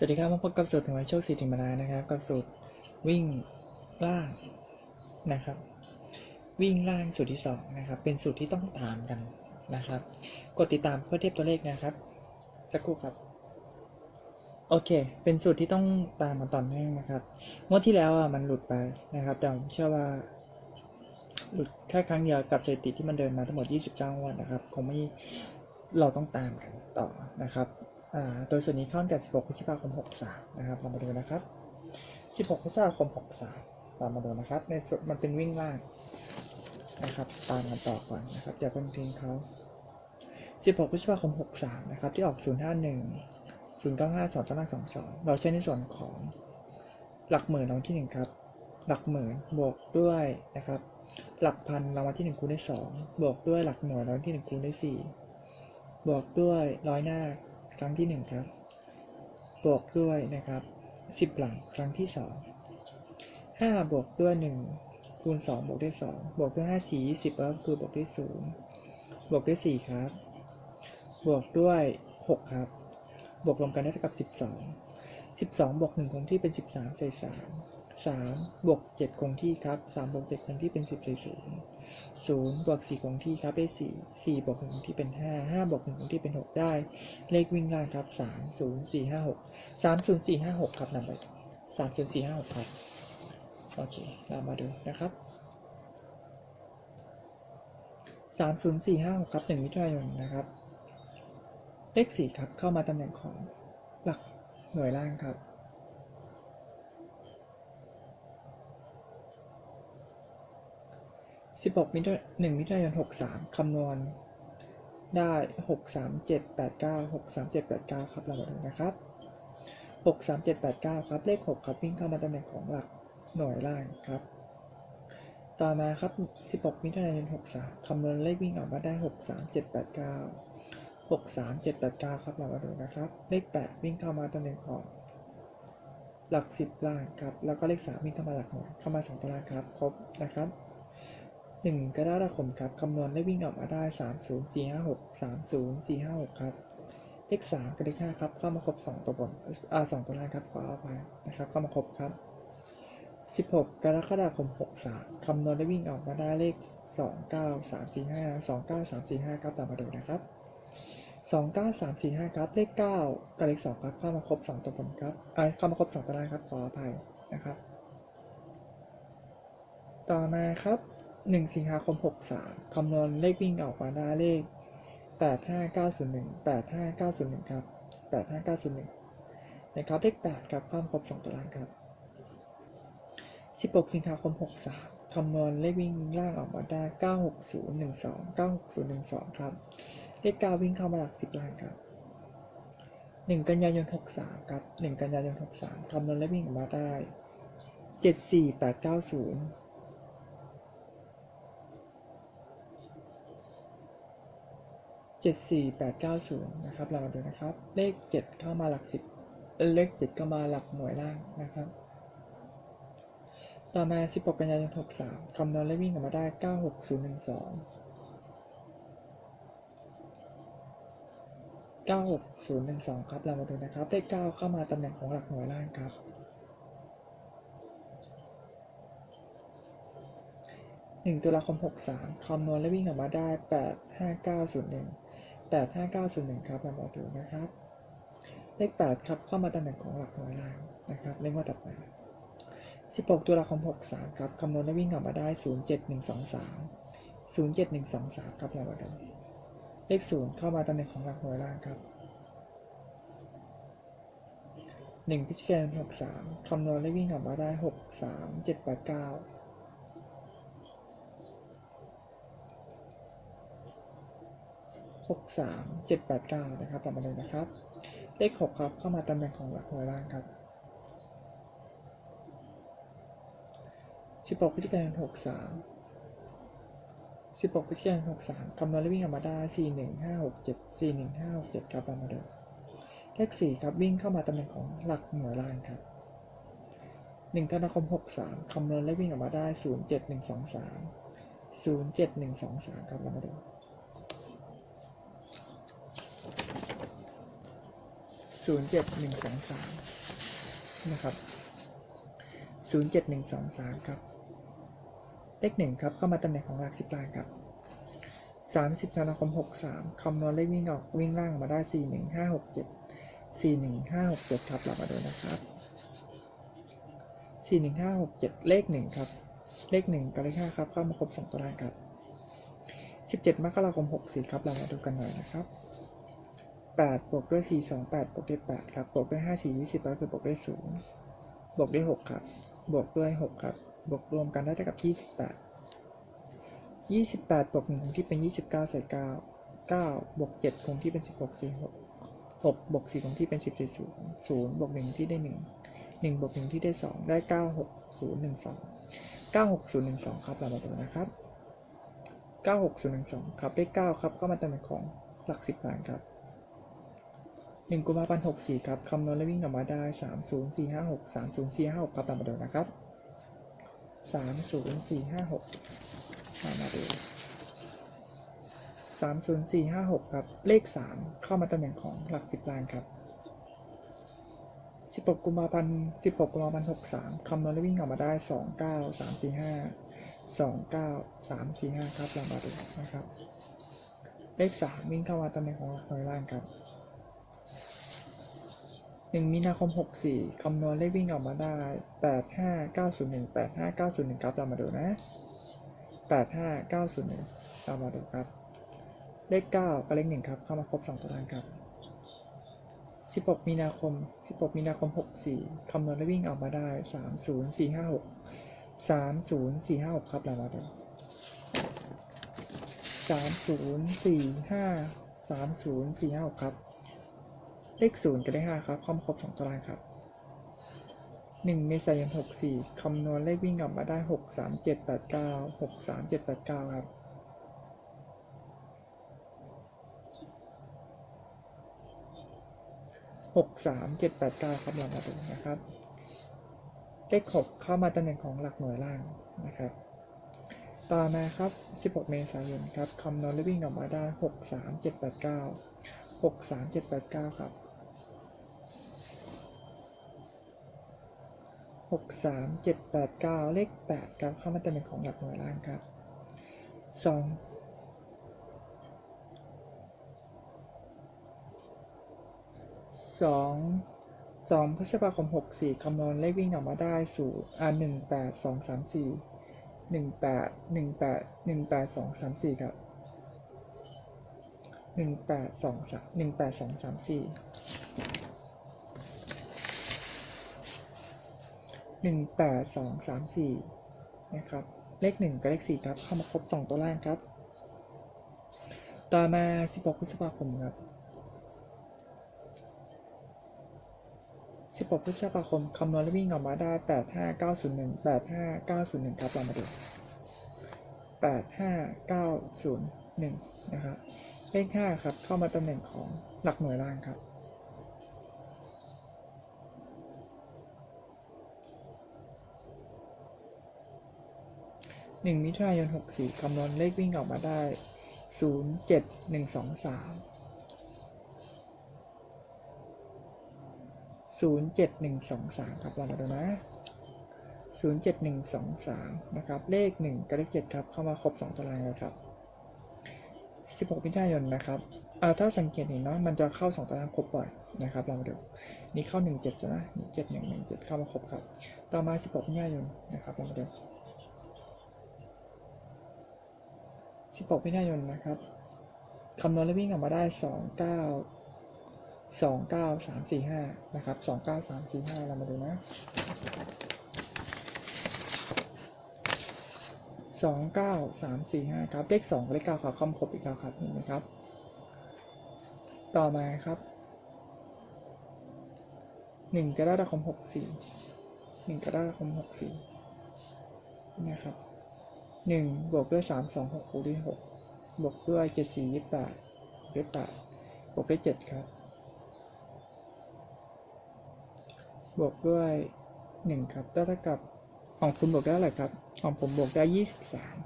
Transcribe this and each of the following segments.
สวัสดีครับมาพบกับสูตรหวยโชคสีถิมาลานะครับ กับสูตรวิ่งล่างนะครับ วิ่งล่างสูตรที่สองนะครับ เป็นสูตรที่ต้องตามกันนะครับ กดติดตามเพื่อเทียบตัวเลขนะครับ สักครู่ครับ โอเค เป็นสูตรที่ต้องตามมาต่อเนื่องนะครับงวดที่แล้วอะมันหลุดไปนะครับ แต่ผมเชื่อว่า หลุดแค่ครั้งเดียวกับสถิติที่มันเดินมาทั้งหมด 29 วันนะครับ คงไม่เราต้องตามกันต่อนะครับ โดยส่วนนี้เข้าตั้งแต่16 พฤษภาคม 63 นะครับ เรามาดูนะครับ 16 พฤษภาคม 63 เรามาดูนะครับ ในส่วนมันเป็นวิ่งล่างนะครับ ตามกันต่อก่อนนะครับอย่าเพิ่งทิ้งเขา 16 พฤษภาคม 63 นะครับ ที่ออก 051 095 2 2 22 เราใช้ในส่วนของหลักหมื่นรางวัลที่ 1 ครับ หลักหมื่นบวกด้วยนะครับ หลักพันรางวัลที่ 1 คูณด้วย2บวกด้วยหลักหน่วยรางวัลที่ 1 คูณด้วย4บวกด้วยร้อยหน้า ครั้งที่หนึ่งครับ บวกด้วยนะครับสิบหลังครั้งที่สองห้าบวกด้วยหนึ่งคูณสองบวกด้วยสองบวกด้วยห้าสี่ยี่สิบคือบวกด้วยศูนย์บวกด้วยสี่ครับ บวกด้วยหกครับ บวกรวมกันได้เท่ากับสิบสองสิบสองบวกหนึ่งคงที่เป็นสิบสามใส่สามสามบวกเจ็ดคงที่ครับสามบวกเจ็ดคงที่เป็นสิบใส่ศูนย์ศูนย์บวกสี่คงที่ครับได้สี่สี่บวกหนึ่งคงที่เป็นห้าห้าบวกหนึ่งคงที่เป็นหกได้ เลขวิ่งล่างครับสามศูนย์สี่ห้าหกสามศูนย์สี่ห้าหกครับนำไปสามศูนย์สี่ห้าหกครับ โอเค เรามาดูนะครับสามศูนย์สี่ห้าหกครับหนึ่งมิถุนายนนะครับ เลขสี่ครับ เข้ามาตำแหน่งของหลักหน่วยล่างครับ 16มิถุ1มิถุนายน63คำนวณได้6 3 7 8 9 6 3 7 8 9ครับเรามาดูนะครับ6 3 7 8 9ครับ เลข6ครับวิ่งเข้ามาตำแหน่งของหลักหน่วยล่างครับ ต่อมาครับ16มิถุนายน63คำนวณเลขวิ่งออกมาได้6 3 7 8 9 6 3 7 8 9ครับเรามาดูนะครับ เลข8วิ่งเข้ามาตำแหน่งของหลัก 10 ล่างครับ แล้วก็เลข3วิ่งเข้ามาหลักหน่วยเข้ามา 2 ตัวล่างครับ ครบนะครับ หนึ่งกรกฎาคมครับคำนวณได้วิ่งออกมาได้สามศูนย์สี่ห้าหกสามศูนย์สี่ห้าหกครับ เลขสามกับเลขห้าครับ เข้ามาครบสองตัวบนอ่าสองตัวล่างครับขอเอาไปนะครับ เข้ามาครบครับสิบหกกรกฎาคมหกสามคำนวณได้วิ่งออกมาได้เลขสองเก้าสามสี่ห้าสองเก้าสามสี่ห้าครับตามมาดูนะครับสองเก้าสามสี่ห้าครับ เลขเก้ากับเลขสองครับ เข้ามาครบสองตัวบนครับอ่าเข้ามาครบสองตัวล่างครับขออภัยนะครับ ต่อมาครับ หนึ่งสิงหาคมหกสามคำนวณเลขวิ่งออกมาได้เลขแปดห้าเก้าศูนย์หนึ่งแปดห้าเก้าศูนย์หนึ่งครับแปดห้าเก้าศูนย์หนึ่งนะครับเลขแ8ครับความครบ 2 ตัวล่างครับสิบหกสิงหาคมหกสามคำนวณเลขวิ่งล่างออกมาได้เก้าหกศูนย์หนึ่งสองเก้าหกศูนย์หนึ่งสองครับ เลขเก้าวิ่งเข้ามาหลักสิบล้านครับหนึ่งกันยายนหกสามครับหนึ่งกันยายนหกสามคำนวณเลขวิ่งออกมาได้เจ็ดสี่แปดเก้าศูนย์ 74890 นะครับเรามาดูนะครับ เลข 7 เข้ามาหลัก 10 เลข 7 เข้ามาหลักหน่วยล่างนะครับ ต่อมา 16 กันยายน 63 คำนวณและวิ่งออกมาได้ 96012 96012 ครับ เรามาดูนะครับ เลข 9 เข้ามาตำแหน่งของหลักหน่วยล่างครับ 1 ตุลาคม 63 คำนวณและวิ่งออกมาได้ 85901 85901 ครับเรามาดูนะครับ เลข 8 ครับ เข้ามาตำแหน่งของหลักหน่วยล่างนะครับเลขว่าตัดมา16ตุลาคม63 ครับคำนวณและวิ่งออกมาได้ 07123 07123 ครับเรามาดูเลข 0 เข้ามาตำแหน่งของหลักหน่วยล่างครับ1พฤศจิกายน63คำนวณและวิ่งออกมาได้ 63789 63789 นะครับเรามาดูนะครับ เลข 6 ครับ เข้ามาตำแหน่งของหลักหน่วยล่างครับ 16พฤศจิกายน63 16พฤศจิกายน63คำนวณและวิ่งออกมาได้ 41567 41567ครับเรามาเดูเลข 4 ครับ วิ่งเข้ามาตำแหน่งของหลักหน่วยล่างครับ1ธันวาคม 63คำนวณและวิ่งออกมาได้ 07123 07123ครับเรามา ดู07123นะครับ07123ครับ เลขหนึ่งครับ เข้ามาตำแหน่งของหลักสิบลางครับ30ธันวาคม63คำนวณเลขวิ่งออกวิ่งล่างออกมาได้41567 41567ครับเรามาดูนะครับ41567เลขหนึ่งครับ เลขหนึ่งกับเลขห้าครับ เข้ามาครบสองตัวล่างครับ17มกราคม64ครับเรามาดูกันหน่อยนะครับ 8บวกด้วย 4 2 8บวกด้วย8ครับบวกด้วย 5 4 20ก็คือบวกด้วย0บวกด้วย 6 ครับ บวกด้วย 6 ครับ บวกรวมกันได้เท่ากับ 28 28บวก1คงที่เป็น 29ใส่9 9บวก7คงที่เป็น 16 4 6 6บวก4คงที่เป็น10 4 0 0บวก1ที่ได้ 1 1บวก1ที่ได้ 2 ได้ 9 6 0 1 2 9 6 0 1 2 ครับ เรามาดูนะครับ 9 6 0 1 2 ครับเลข9ครับ ก็มาตำแหน่งของหลัก 10ล้านครับ หนึ่งกุมภาพันธ์หกสี่ครับคำนวณและวิ่งออกมาได้สามศูนย์สี่ห้าหกสามศูนย์สี่ห้าหกครับตามมาดูนะครับสามศูนย์สี่ห้าหกตามมาดูสามศูนย์สี่ห้าหกครับ เลขสามเข้ามาตำแหน่งของหลักสิบล้านครับสิบหกกุมภาพันธ์สิบหกกุมภาพันธ์หกสามคำนวณและวิ่งออกมาได้สองเก้าสามสี่ห้าสองเก้าสามสี่ห้าครับลองมาดูนะครับ เลขสามวิ่งเข้ามาตำแหน่งของหลักหน่วยล่างครับ หนึ่งมีนาคมหกสี่คำนวณเลขวิ่งออกมาได้แปดห้าเก้าศูนย์หนึ่งแปดห้าเก้าศูนย์หนึ่งครับเรามาดูนะแปดห้าเก้าศูนย์หนึ่งเรามาดูครับ เลขเก้ากับเลขหนึ่งครับเข้ามาครบสองตัวล่างครับสิบหกมีนาคมสิบหกมีนาคมหกสี่คำนวณเลขวิ่งออกมาได้สามศูนย์สี่ห้าหกสามศูนย์สี่ห้าหกครับเรามาดูสามศูนย์สี่ห้าสามศูนย์สี่ห้าหกครับ เลขศูนย์กับเลขห้าครับเข้ามครบสองตัวล่างครับหนึ่งเมษายนหกสี่คำนวณเลขวิ่งออกมาได้หกสามเจ็ดแปดเก้าหกสามเจ็ดแปดเก้าครับหกสามเจ็ดแปดเก้าครับเรามาดูนะครับ เลขหกเข้ามาตำแหน่งของหลักหน่วยล่างนะครับต่อมาครับสิบหกเมษายนครับ คำนวณเลขวิ่งออกมาได้หกสามเจ็ดแปดเก้าหกสามเจ็ดแปดเก้าครับ 6 3 7 8 9 เลข 8 ครับ เข้ามาตำแหน่งของหลักหน่วยล่างครับ 2 2 2พฤษภาคม 64 คำนวณเลขวิ่งออกมาได้สู่อ่า1 8 2 3 4 1 8 1 8 1 8 2 3 4 ครับ 1 8 2 3 1 8 2 3 4 หนึ่งแปดสองสามสี่นะครับ เลขหนึ่งกับเลขสี่ครับ เข้ามาครบงตัวล่างครับ ต่อมาสิบหกพฤษภาคมครับสิบหกพฤษภาคมคำนวณและวิ่งออกมาได้แปดห้าเก้าศูนย์หนึ่งแปดห้าเก้าศูนย์หนึ่งครับ เรามาดูแปดห้าเก้าศูนย์หนึ่ะครับ เลขห้าครับ เข้ามาตำแหน่งของหลักหน่วยล่างครับ หนึ่งมิถุนายนหกสี่คำนวณเลขวิ่งออกมาได้ศูนย์เจ็ดหนึ่งสองสามศูนย์เจ็ดหนึ่งสองสามครับลองมาดูนะศูนย์เจ็ดหนึ่งสองสามนะครับ เลขหนึ่งกับเลขเจ็ดครับ เข้ามาครบสองตารางเลยครับสิบหกมิถุนายนนะครับอ่าถ้าสังเกตเห็นเนาะมันจะเข้าสองตารางครบบ่อยนะครับลองมาดูนี่เข้าหนึ่งเจ็ดใช่ไหมนี่เจ็ดหนึ่งหนึ่งเจ็ดเข้ามาครบครับ ต่อมาสิบหกมิถุนายนนะครับลองมาดู 16มิถุนายนนะครับคำนวณและวิ่งออกมาได้ 29 29 3 4 5 นะครับ 29 3 4 5 เรามาดูนะ 29 3 4 5 ครับ เลข2กับเลข 9 ครับคำครบอีกแล้วครับเห็นไหมครับ ต่อมาครับ 1กรกฎาคม64 1กรกฎาคม64 นะครับ หนึ่งบวกด้วยสามสองหกบวกด้วยหกบวกด้วยเจ็ดสี่ยี่สิบแปดด้วยแปดบวกด้วยเจ็ดครับ บวกด้วยหนึ่งครับได้เท่ากับของคุณบวกได้เท่าไรครับ ของผมบวกได้ยี่สิบสาม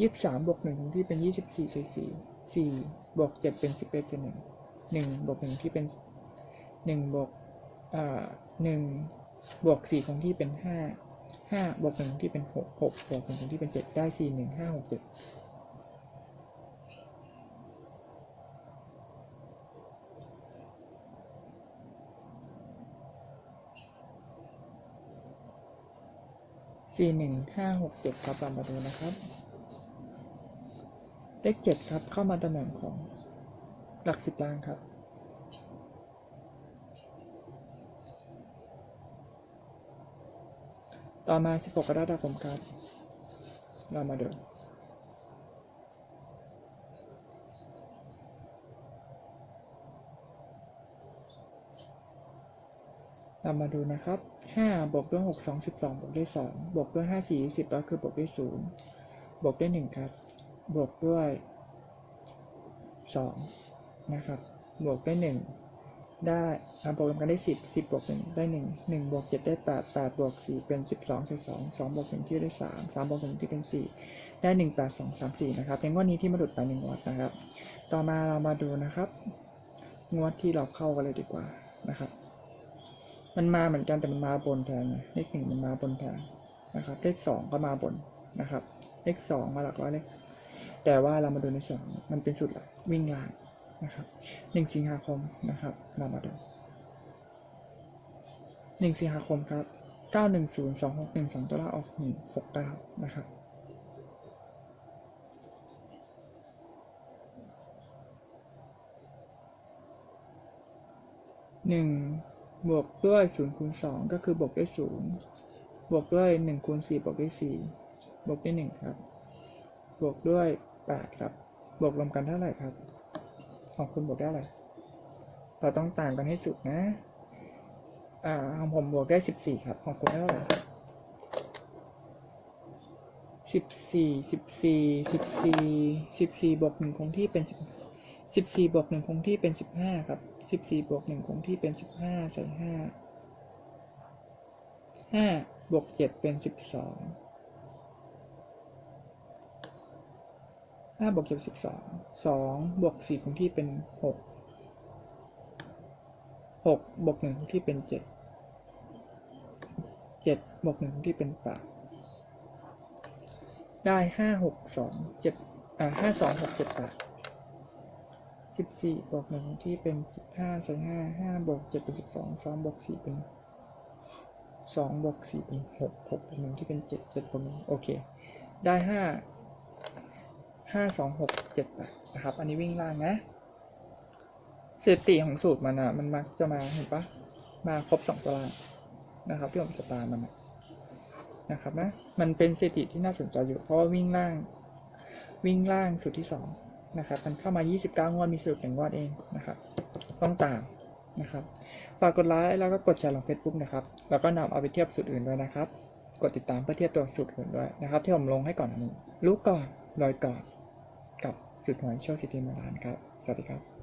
ยี่สิบสามบวกหนึ่งที่เป็นยี่สิบสี่สี่สี่สี่บวกเจ็ดเป็นสิบเอ็ดส่วนหนึ่งหนึ่งบวกหนึ่งที่เป็นหนึ่งบวกอ่าหนึ่งบวกสี่คงที่เป็นห้า ห้าบวกหนึ่งที่เป็นหกหกบวกหนึ่งที่เป็นเจ็ดได้สี่หนึ่งห้าหกเจ็ดสี่หนึ่งห้าหกเจ็ดครับเรามาดูนะครับ เลขเจ็ดครับเข้ามาตำแหน่งของหลักสิบล่างครับ ต่อมา 16 กรกฎาคมครับ เรามาดูเรามาดูนะครับ5บวกด้วย 6 2 12 บวกด้วย2บวกด้วย 5 4 20ก็คือบวกด้วย 0 บวกด้วย 1 ครับ บวกด้วย 2 นะครับ บวกด้วย 1 ได้ทำโปรแกรมกันได้10 10บวก1ได้1 1บวก7ได้8 8บวก4เป็น12 12 2บวก1ที่ได้3 3บวก1ที่เป็น4ได้1 8 2 3 4นะครับเป็นงวดนี้ที่มาหลุดไป1งวดนะครับ ต่อมาเรามาดูนะครับ งวดที่เราเข้ากันเลยดีกว่านะครับ มันมาเหมือนกันแต่มันมาบนแทนเลขหนึ่งมันมาบนแทนนะครับเลขสองก็มาบนนะครับ เลขสองมาหลักร้อยเลขแต่ว่าเรามาดูในส่วนมันเป็นสุดลักวิ่งลาง นะครับหนึ่งสิงหาคมนะครับ เรามาดูหนึ่งสิงหาคมครับเก้าหนึ่งศูนย์สองหกหนึ่งสองตัวละออกหนึ่งหกเก้านะครับหนึ่งบวกด้วยศูนย์คูณสองก็คือบวกด้วยศูนย์บวกด้วยหนึ่งคูณสี่บวกด้วยสี่บวกด้วยหนึ่งครับ บวกด้วยแปดครับ บวกรวมกันเท่าไหร่ครับ ของคุณบวกได้อะไรเราต้องต่างกันให้สุดนะ อ่าของผมบวกได้สิบสี่ครับ ของคุณได้เท่าไหร่สิบสี่สิบสี่สิบสี่สิบสี่บวกหนึ่งคงที่เป็นสิบสิบสี่บวกหนึ่งคงที่เป็นสิบห้าครับสิบสี่บวกหนึ่งคงที่เป็นสิบห้าใส่ห้าห้าบวกเจ็ดเป็นสิบสอง ห้าบวกเจ็ดสิบสองสองบวกสี่คงที่เป็นหกหกบวกหนึ่งคงที่เป็นเจ็ดเจ็ดบวกหนึ่งคงที่เป็นแปดได้ห้าหกสองเจ็ดอ่าห้าสองหกเจ็ดแปดสิบสี่บวกหนึ่งที่เป็นสิบห้าใส่ห้าห้าบวกเจ็ดเป็นสิบสองสองบวกสี่เป็นสองบวกสี่เป็นหกหกบวกหนึ่งที่เป็นเจ็ดเจ็ดบวกหนึ่งโอเค ได้ห้า ห้าสองหกเจ็ดนะครับ อันนี้วิ่งล่างนะสถิติของสูตรมันอะ มันมักจะมาเห็นปะมาครบสองตารางนะครับที่ผมจะตามมันนะครับนะ มันเป็นสถิติที่น่าสนใจอยู่เพราะว่าวิ่งล่าง วิ่งล่างสุดที่สองนะครับ มันเข้ามา 29 งวด มีสรุปหนึ่งงวดเองนะครับ ต้องตามนะครับ ฝากกดไลค์แล้วก็กดแชร์ลง Facebook นะครับ แล้วก็นำเอาไปเทียบสูตรอื่นด้วยนะครับ กดติดตามเพื่อเทียบตัวสูตรอื่นด้วยนะครับ ที่ผมลงให้ก่อนอันนี้ รู้ก่อนลอยก่อน สุดหวยโชคซิตี้มาลานครับ สวัสดีครับ